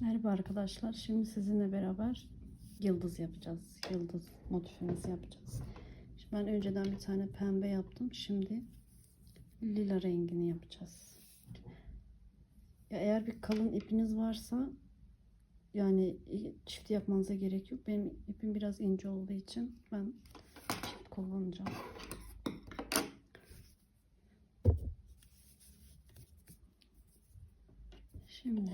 Merhaba arkadaşlar. Şimdi sizinle beraber yıldız yapacağız. Yıldız motifimizi yapacağız. Şimdi ben önceden bir tane pembe yaptım. Şimdi lila rengini yapacağız. Ya eğer bir kalın ipiniz varsa yani çift yapmanıza gerek yok. Benim ipim biraz ince olduğu için ben çift kullanacağım. Şimdi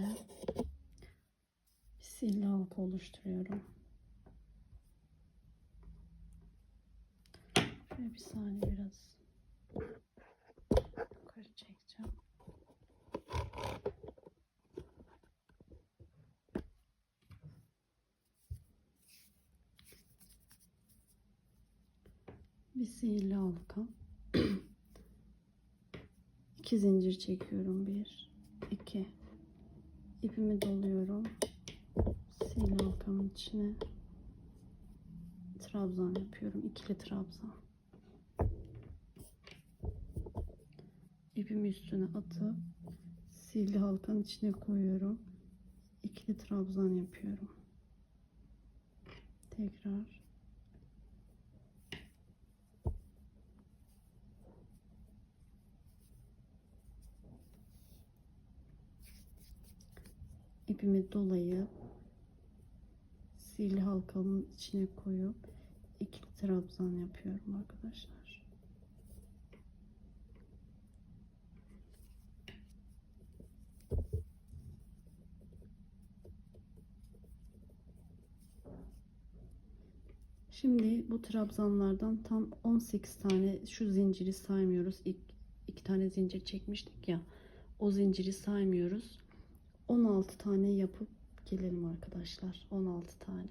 sihirli halka oluşturuyorum. Şöyle bir saniye biraz yukarı çekeceğim. Bir sihirli halka. İki zincir çekiyorum. Bir, iki. İpimi doluyorum. Sihirli halkamın içine trabzan yapıyorum. İkili trabzan. İpimi üstüne atıp sihirli halkanın içine koyuyorum. İkili trabzan yapıyorum. Tekrar ipimi dolayıp sihirli halkamın içine koyup ikili trabzan yapıyorum arkadaşlar. Şimdi bu trabzanlardan tam 18 tane şu zinciri saymıyoruz. İlk iki tane zincir çekmiştik ya. O zinciri saymıyoruz. 16 tane yapıp gelelim arkadaşlar. 16 tane.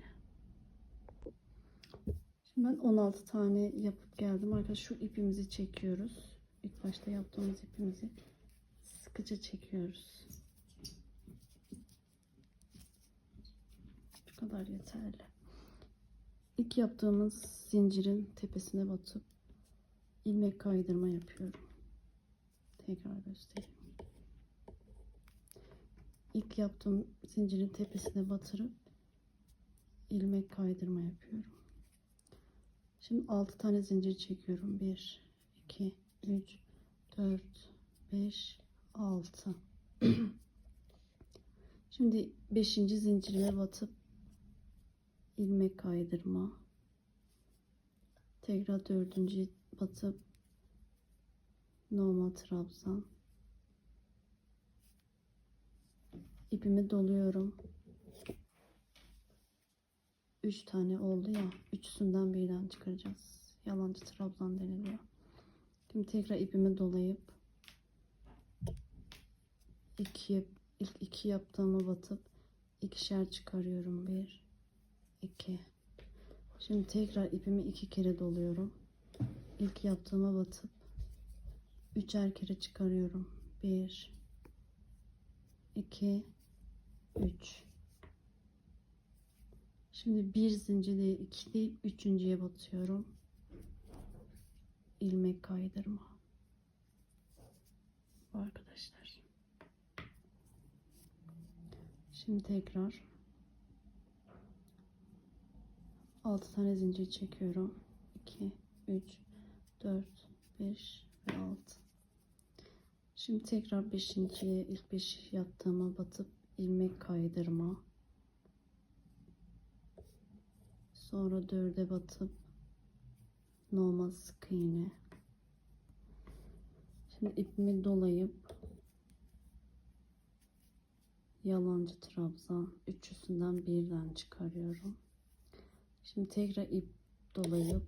Şimdi ben 16 tane yapıp geldim. Arkadaşlar şu ipimizi çekiyoruz. İlk başta yaptığımız ipimizi sıkıca çekiyoruz. Bu kadar yeterli. İlk yaptığımız zincirin tepesine batıp ilmek kaydırma yapıyorum. Tekrar göstereyim. İlk yaptığım zincirin tepesine batırıp ilmek kaydırma yapıyorum. Şimdi 6 tane zincir çekiyorum. 1 2 3 4 5 6 Şimdi 5. zincirime batıp ilmek kaydırma tekrar dördüncü batıp normal trabzan ipimi doluyorum. 3 tane oldu ya üçüsünden birden çıkaracağız. Yalancı trabzan deniliyor. Şimdi tekrar ipimi dolayıp ikiye ilk iki yaptığımı batıp ikişer çıkarıyorum. Bir 2 şimdi tekrar ipimi iki kere doluyorum. İlk yaptığıma batıp üçer kere çıkarıyorum. 1 2 3 şimdi bir zincir değil üçüncüye batıyorum ilmek kaydırma arkadaşlar şimdi tekrar 6 tane zincir çekiyorum. 2, 3, 4, 5 ve 6. Şimdi tekrar 5.ye ilk 5 yaptığıma batıp ilmek kaydırma. Sonra 4'e batıp normal sık iğne. Şimdi ipimi dolayıp yalancı trabzan üçüsünden birden çıkarıyorum. Şimdi tekrar ip dolayıp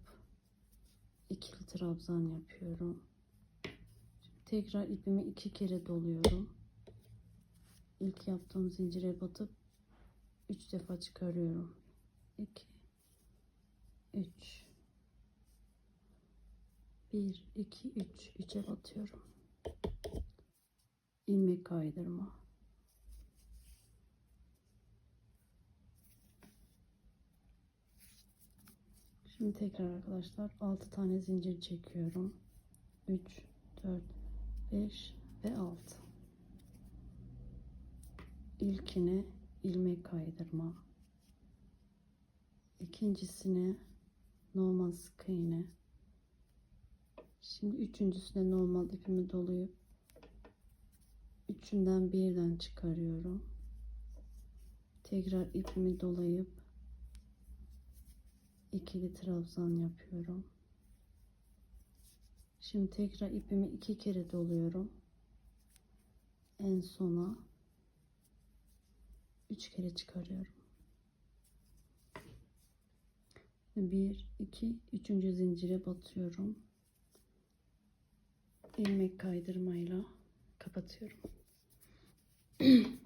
ikili trabzan yapıyorum. Şimdi tekrar ipimi iki kere doluyorum. İlk yaptığım zincire batıp üç defa çıkarıyorum. 2 3 1 2 3 3'e batıyorum. ilmek kaydırma. Şimdi tekrar arkadaşlar 6 tane zincir çekiyorum. 3, 4, 5 ve 6. İlkine ilmek kaydırma. İkincisine normal sık iğne. Şimdi üçüncüsüne normal ipimi dolayıp üçünden birden çıkarıyorum. Tekrar ipimi dolayıp ikili trabzan yapıyorum. Şimdi tekrar ipimi iki kere doluyorum. En sona üç kere çıkarıyorum. Bir, iki, üçüncü zincire batıyorum. ilmek kaydırmayla kapatıyorum.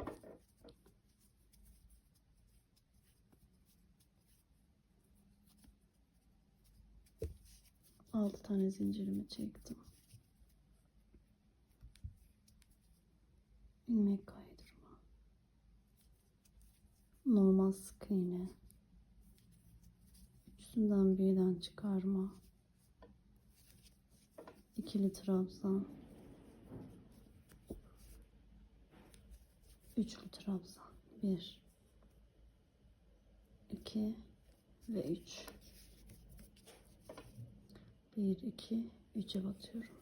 Altı tane zincirimi çektim. ilmek kaydırma. Normal sık iğne. Üstünden birden çıkarma. ikili trabzan. Üçlü trabzan. Bir. iki ve üç. Bir, iki, üçe batıyorum.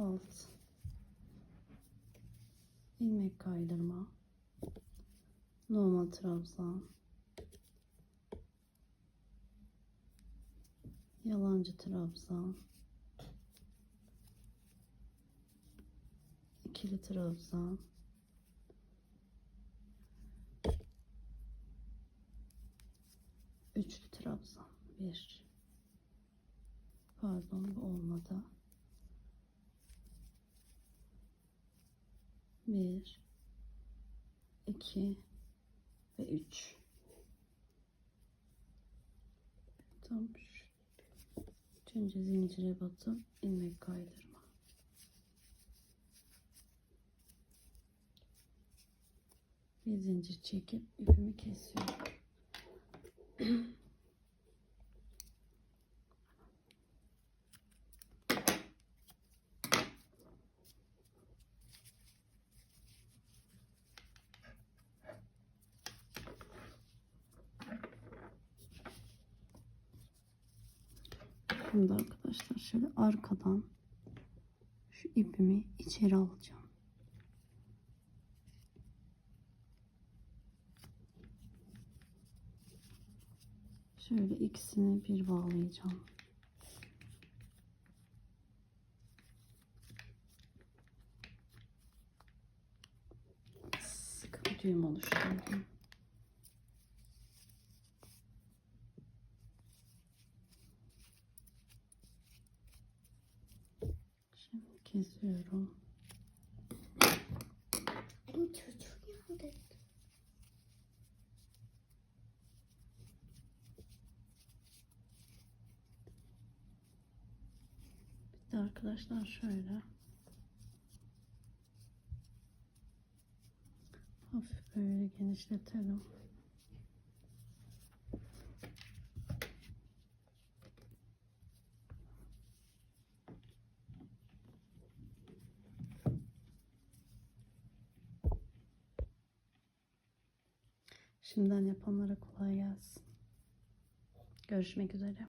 Alt. ilmek kaydırma. Normal trabzan. Yalancı trabzan. ikili trabzan. Üçlü trabzan. Bir. Pardon bu olmadı. Bir, iki ve üç. Tam şu. Üçüncü zincire batıp ilmek kaydırma. Bir zincir çekip ipimi kesiyorum. Şimdi arkadaşlar şöyle arkadan şu ipimi içeri alacağım. Şöyle ikisini bir bağlayacağım. Sıkı bir düğüm oluşturdum. Şimdi kesiyorum. Bu çocuk yandı. De arkadaşlar şöyle hafif böyle genişletelim. Şimdiden yapanlara kolay gelsin. Görüşmek üzere.